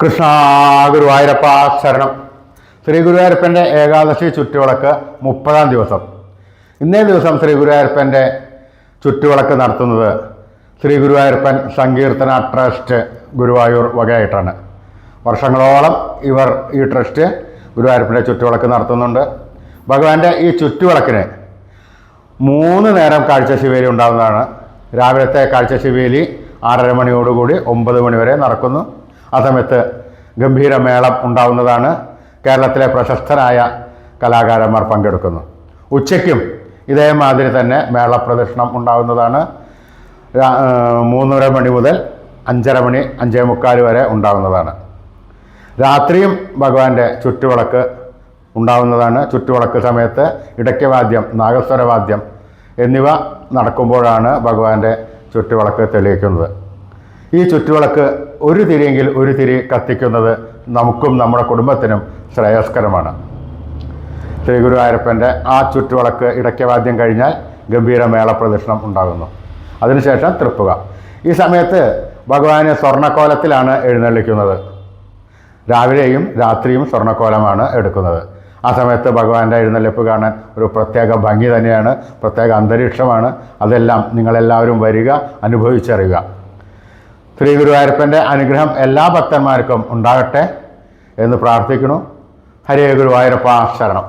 കൃഷ്ണ ഗുരുവായൂരപ്പ ശരണം. ശ്രീ ഗുരുവായൂരപ്പന്റെ ഏകാദശി ചുറ്റുവിളക്ക് മുപ്പതാം ദിവസം. ഇന്നേ ദിവസം ശ്രീ ഗുരുവായൂരപ്പന്റെ ചുറ്റുവിളക്ക് നടത്തുന്നത് ശ്രീ ഗുരുവായൂരപ്പൻ സങ്കീർത്തന ട്രസ്റ്റ് ഗുരുവായൂർ വകയായിട്ടാണ്. വർഷങ്ങളോളം ഇവർ ഈ ട്രസ്റ്റ് ഗുരുവായൂരപ്പന്റെ ചുറ്റുവിളക്ക് നടത്തുന്നുണ്ട്. ഭഗവാന്റെ ഈ ചുറ്റുവിളക്കിന് മൂന്ന് നേരം കാഴ്ചശിവേലി ഉണ്ടാകുന്നതാണ് രാവിലത്തെ കാഴ്ചശിവേലി ആറര മണിയോടുകൂടി ഒമ്പത് മണി വരെ നടക്കുന്നു. ആ സമയത്ത് ഗംഭീര മേളം ഉണ്ടാവുന്നതാണ്. കേരളത്തിലെ പ്രശസ്തരായ കലാകാരന്മാർ പങ്കെടുക്കുന്നു. ഉച്ചയ്ക്കും ഇതേമാതിരി തന്നെ മേള പ്രദക്ഷിണം ഉണ്ടാവുന്നതാണ് മൂന്നര മണി മുതൽ അഞ്ചര മണി അഞ്ചേ മുക്കാൽ വരെ ഉണ്ടാവുന്നതാണ്. രാത്രിയും ഭഗവാന്റെ ചുറ്റുവിളക്ക് ഉണ്ടാവുന്നതാണ്. ചുറ്റുവിളക്ക് സമയത്ത് ഇടയ്ക്കവാദ്യം നാഗസ്വരവാദ്യം എന്നിവ നടക്കുമ്പോഴാണ് ഭഗവാന്റെ ചുറ്റുവിളക്ക് തെളിയിക്കുന്നത്. ഈ ചുറ്റുവിളക്ക് ഒരു തിരിയെങ്കിൽ ഒരു തിരി കത്തിക്കുന്നത് നമുക്കും നമ്മുടെ കുടുംബത്തിനും ശ്രേയസ്കരമാണ്. ശ്രീ ഗുരുവായൂരപ്പന്റെ ആ ചുറ്റുവിളക്ക് ഇടയ്ക്കവാദ്യം കഴിഞ്ഞാൽ ഗംഭീര മേള പ്രദർശനം ഉണ്ടാകുന്നു. അതിനുശേഷം തൃപ്പുക. ഈ സമയത്ത് ഭഗവാന് സ്വർണക്കോലത്തിലാണ് എഴുന്നള്ളിക്കുന്നത്. രാവിലെയും രാത്രിയും സ്വർണക്കോലമാണ് എടുക്കുന്നത്. ആ സമയത്ത് ഭഗവാന്റെ എഴുന്നള്ളിപ്പ് കാണാൻ ഒരു പ്രത്യേക ഭംഗി തന്നെയാണ് പ്രത്യേക അന്തരീക്ഷമാണ്. അതെല്ലാം നിങ്ങളെല്ലാവരും വരിക അനുഭവിച്ചറിയുക. ശ്രീ ഗുരുവായൂരപ്പന്റെ അനുഗ്രഹം എല്ലാ ഭക്തന്മാർക്കും ഉണ്ടാകട്ടെ എന്ന് പ്രാർത്ഥിക്കുന്നു. ഹരേ ഗുരുവായൂരപ്പ ശരണം.